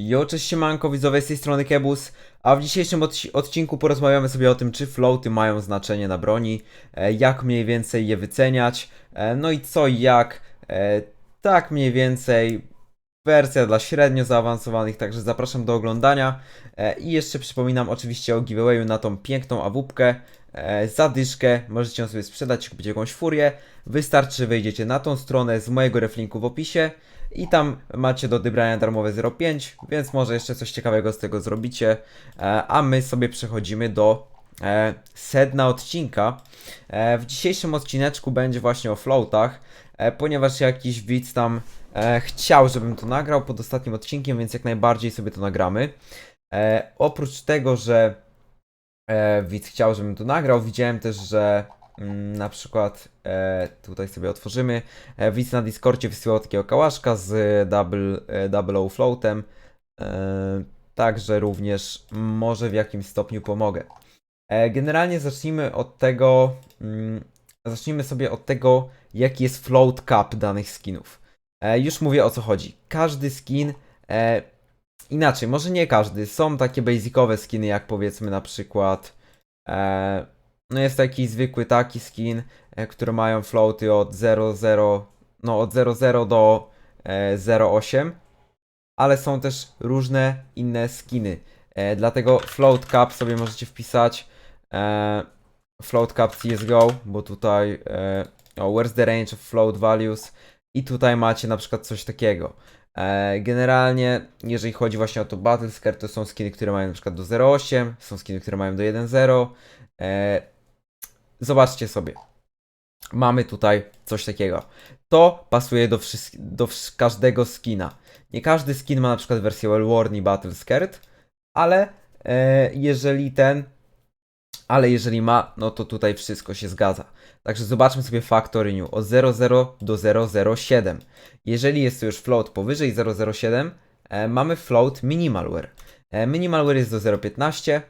Jo, cześć siemanko widzowie, z tej strony Kebus, a w dzisiejszym odci- odcinku porozmawiamy sobie o tym, czy floaty mają znaczenie na broni, e, jak mniej więcej je wyceniać, e, no i co i jak, e, tak mniej więcej wersja dla średnio zaawansowanych, także zapraszam do oglądania. I jeszcze przypominam oczywiście o giveawayu na tą piękną awupkę, e, za dyszkę, możecie ją sobie sprzedać, kupić jakąś furię, wystarczy, wejdziecie na tą stronę z mojego reflinku w opisie, i tam macie do odebrania darmowe 0,5, więc może jeszcze coś ciekawego z tego zrobicie. E, A my sobie przechodzimy do e, sedna odcinka. E, W dzisiejszym odcineczku będzie właśnie o floatach, ponieważ jakiś widz tam chciał, żebym to nagrał pod ostatnim odcinkiem, więc jak najbardziej sobie to nagramy. Oprócz tego, że widz chciał, żebym to nagrał, widziałem też, że na przykład e, tutaj sobie otworzymy. E, Widz na Discordzie wysyłał takiego kałaszka z double, e, double O floatem. E, Także również może w jakimś stopniu pomogę. E, Generalnie zacznijmy od tego. mm, Zacznijmy sobie od tego, jaki jest float cap danych skinów. E, Już mówię o co chodzi. Każdy skin. E, inaczej, może nie każdy. Są takie basicowe skiny, jak powiedzmy na przykład. E, no jest taki zwykły taki skin, e, które mają floaty od 0,0, no od 0,0 do e, 0,8, ale są też różne inne skiny. E, dlatego float cap sobie możecie wpisać e, float cap CSGO, bo tutaj e, o, where's the range of float values i tutaj macie na przykład coś takiego. E, Generalnie, jeżeli chodzi właśnie o to Battle Scare, to są skiny, które mają na przykład do 0,8, są skiny, które mają do 1,0. Zobaczcie sobie. Mamy tutaj coś takiego. To pasuje do, do każdego skina. Nie każdy skin ma na przykład wersję Well Worn i Battle Scared, ale e, jeżeli ten, ale jeżeli ma, no to tutaj wszystko się zgadza. Także zobaczmy sobie Factory New od 0,0 do 0,07. Jeżeli jest to już float powyżej 0,07, e, mamy float minimalware. E, minimalware jest do 0,15.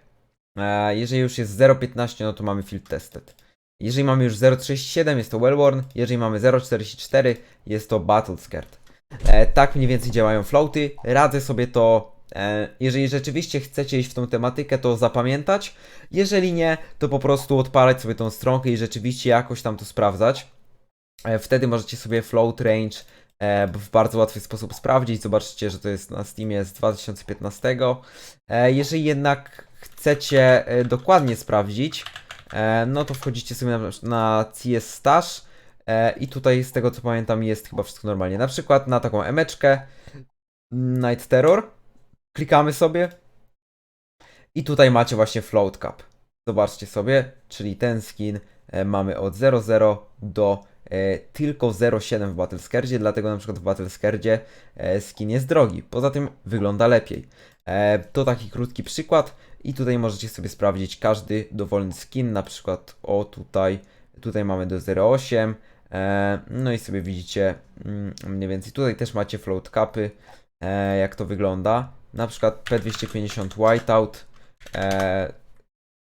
E, jeżeli już jest 0,15, no to mamy field tested. Jeżeli mamy już 0,37, jest to well worn. Jeżeli mamy 0,44, jest to battle scared. E, tak mniej więcej działają floaty. Radzę sobie to, e, jeżeli rzeczywiście chcecie iść w tą tematykę, to zapamiętać. Jeżeli nie, to po prostu odpalać sobie tą stronkę i rzeczywiście jakoś tam to sprawdzać. E, wtedy możecie sobie float range e, w bardzo łatwy sposób sprawdzić. Zobaczycie, że to jest na Steamie z 2015. E, jeżeli jednak chcecie e, dokładnie sprawdzić, no to wchodzicie sobie na, na CS Stash e, i tutaj z tego co pamiętam jest chyba wszystko normalnie. Na przykład na taką emeczkę Night Terror klikamy sobie i tutaj macie właśnie Float Cap. Zobaczcie sobie, czyli ten skin e, mamy od 0,0 do e, tylko 0,7 w Battlescardzie, dlatego na przykład w Battlescardzie e, skin jest drogi. Poza tym wygląda lepiej. E, to taki krótki przykład i tutaj możecie sobie sprawdzić każdy dowolny skin, na przykład o tutaj, tutaj mamy do 0,8, e, no i sobie widzicie mm, mniej więcej, tutaj też macie float capy, e, jak to wygląda, na przykład P250 Whiteout, e,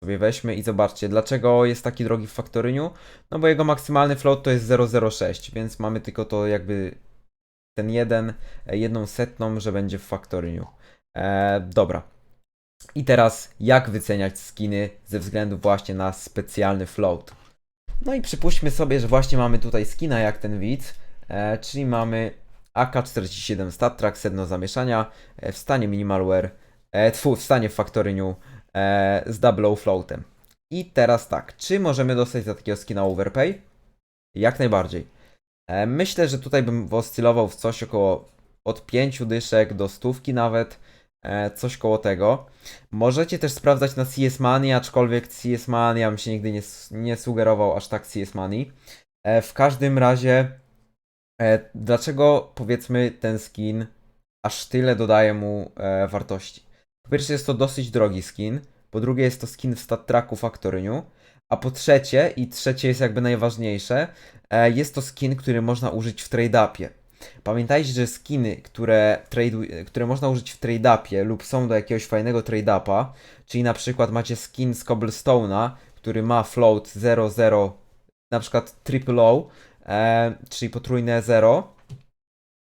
sobie weźmy i zobaczcie, dlaczego jest taki drogi w Factoryniu, no bo jego maksymalny float to jest 0,06, więc mamy tylko to jakby ten jeden, e, jedną setną, że będzie w Factoryniu. E, dobra. I teraz jak wyceniać skiny ze względu właśnie na specjalny float. No i przypuśćmy sobie, że właśnie mamy tutaj skina jak ten widz, e, czyli mamy AK-47 StatTrack sedno zamieszania e, w stanie minimalware, e, tfu, w stanie Factory New e, z double floatem. I teraz tak, czy możemy dostać za takiego skina overpay? Jak najbardziej. E, myślę, że tutaj bym oscylował w coś około od 5 dyszek do stówki nawet, coś koło tego. Możecie też sprawdzać na CS Money, aczkolwiek CS Money ja bym się nigdy nie, nie sugerował aż tak CS Money. E, w każdym razie, e, dlaczego powiedzmy ten skin aż tyle dodaje mu e, wartości? Po pierwsze jest to dosyć drogi skin, po drugie jest to skin w stat tracku Factory New, a po trzecie, i trzecie jest jakby najważniejsze, e, jest to skin, który można użyć w trade-upie. Pamiętajcie, że skiny, które, tradu- które można użyć w trade-upie lub są do jakiegoś fajnego trade-upa, czyli na przykład macie skin z Cobblestone'a, który ma float 0,0, na przykład triple O, e, czyli potrójne 0,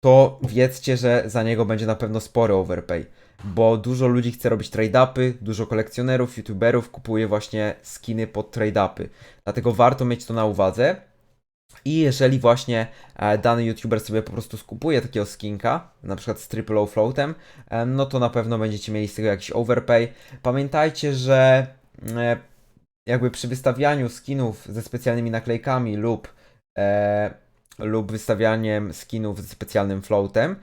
to wiedzcie, że za niego będzie na pewno spory overpay. Bo dużo ludzi chce robić trade-upy, dużo kolekcjonerów, youtuberów kupuje właśnie skiny pod trade-upy. Dlatego warto mieć to na uwadze. I jeżeli właśnie e, dany youtuber sobie po prostu skupuje takiego skinka, na przykład z triple O floatem, no to na pewno będziecie mieli z tego jakiś overpay. Pamiętajcie, że e, jakby przy wystawianiu skinów ze specjalnymi naklejkami lub, e, lub wystawianiem skinów ze specjalnym floatem,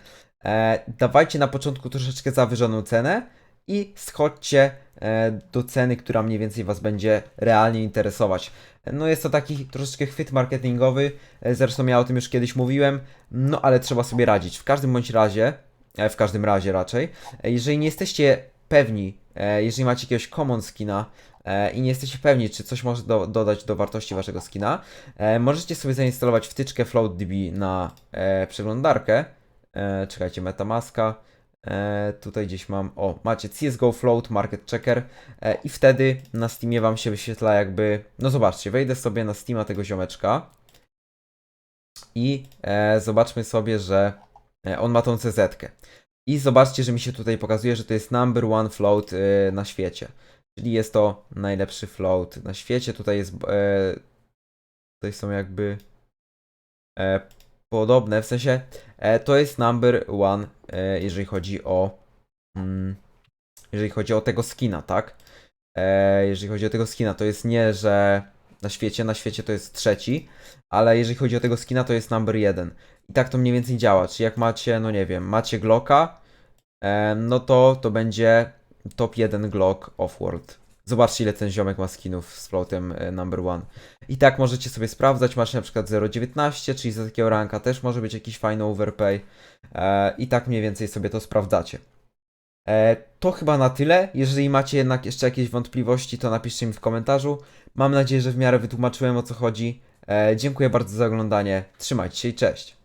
e, dawajcie na początku troszeczkę zawyżoną cenę i schodźcie e, do ceny, która mniej więcej Was będzie realnie interesować. No jest to taki troszeczkę chwyt marketingowy, e, zresztą ja o tym już kiedyś mówiłem, no ale trzeba sobie radzić. W każdym bądź razie, e, w każdym razie raczej, e, jeżeli nie jesteście pewni, jeżeli macie jakiegoś common skina i nie jesteście pewni, czy coś może do, dodać do wartości waszego skina, możecie sobie zainstalować wtyczkę FloatDB na przeglądarkę. Czekajcie, Metamaska. E, tutaj gdzieś mam, o, macie CSGO Float Market Checker e, i wtedy na Steamie wam się wyświetla jakby, no zobaczcie, wejdę sobie na Steama tego ziomeczka i e, zobaczmy sobie, że e, on ma tą CZ. -kę. I zobaczcie, że mi się tutaj pokazuje, że to jest number one float e, na świecie. Czyli jest to najlepszy float na świecie. Tutaj jest, e, tutaj są jakby e, podobne, w sensie e, to jest number one, e, jeżeli chodzi o mm, jeżeli chodzi o tego skina, tak? E, jeżeli chodzi o tego skina, to jest nie, że na świecie, na świecie to jest trzeci, ale jeżeli chodzi o tego skina, to jest number jeden. I tak to mniej więcej działa. Czyli jak macie, no nie wiem, macie Glocka, e, no to to będzie top 1 Glock Offworld. Zobaczcie, ile ten ziomek ma skinów z floatem e, number one. I tak możecie sobie sprawdzać, macie na przykład 0,19, czyli za takiego ranka też może być jakiś fajny overpay. E, I tak mniej więcej sobie to sprawdzacie. E, to chyba na tyle. Jeżeli macie jednak jeszcze jakieś wątpliwości, to napiszcie mi w komentarzu. Mam nadzieję, że w miarę wytłumaczyłem o co chodzi. Dziękuję bardzo za oglądanie. Trzymajcie się i cześć.